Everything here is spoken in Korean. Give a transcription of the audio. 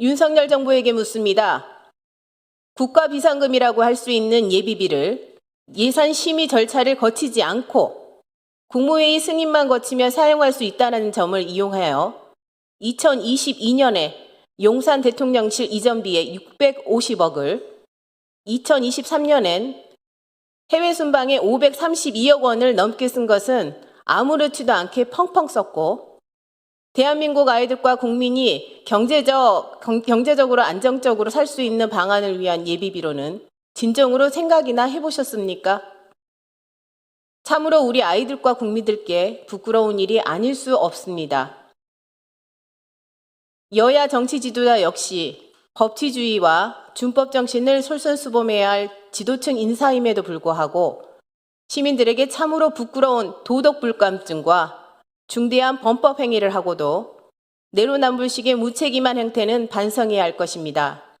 윤석열 정부에게 묻습니다. 국가 비상금이라고 할 수 있는 예비비를 예산 심의 절차를 거치지 않고 국무회의 승인만 거치며 사용할 수 있다는 점을 이용하여 2022년에 용산 대통령실 이전비의 650억을 2023년엔 해외 순방에 532억 원을 넘게 쓴 것은 아무렇지도 않게 펑펑 썼고 대한민국 아이들과 국민이 경제적, 경- 경제적으로 안정적으로 살 수 있는 방안을 위한 예비비로는 진정으로 생각이나 해보셨습니까? 참으로 우리 아이들과 국민들께 부끄러운 일이 아닐 수 없습니다. 여야 정치 지도자 역시 법치주의와 준법 정신을 솔선수범해야 할 지도층 인사임에도 불구하고 시민들에게 참으로 부끄러운 도덕 불감증과 중대한 범법 행위를 하고도 내로남불식의 무책임한 행태는 반성해야 할 것입니다.